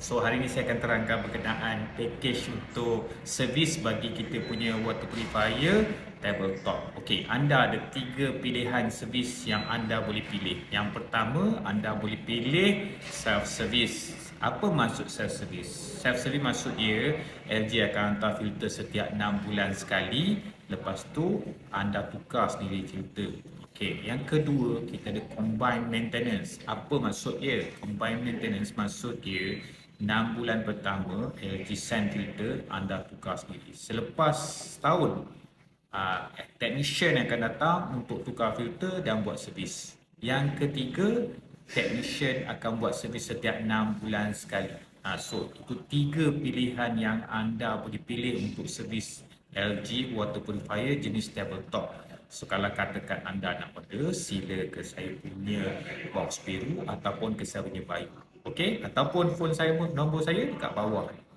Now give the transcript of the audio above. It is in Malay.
So hari ini saya akan terangkan berkenaan package untuk servis bagi kita punya water purifier tabletop. Okey, anda ada tiga pilihan servis yang anda boleh pilih. Yang pertama, anda boleh pilih self service. Apa maksud self service? Self service maksud dia LG akan hantar filter setiap 6 bulan sekali. Lepas tu anda tukar sendiri filter. Okey, yang kedua kita ada combine maintenance. Apa maksud dia? Combine maintenance maksud dia 6 bulan pertama LG send filter anda tukar sendiri. Selepas tahun uh, technician akan datang untuk tukar filter dan buat servis. Yang ketiga, technician akan buat servis setiap 6 bulan sekali. Uh, so, itu tiga pilihan yang anda boleh pilih untuk servis LG water purifier jenis tabletop. So kalau katakan anda nak order, sila ke saya punya box biru ataupun ke saya punya bayu. Okey, ataupun phone saya nombor saya dekat bawah ni.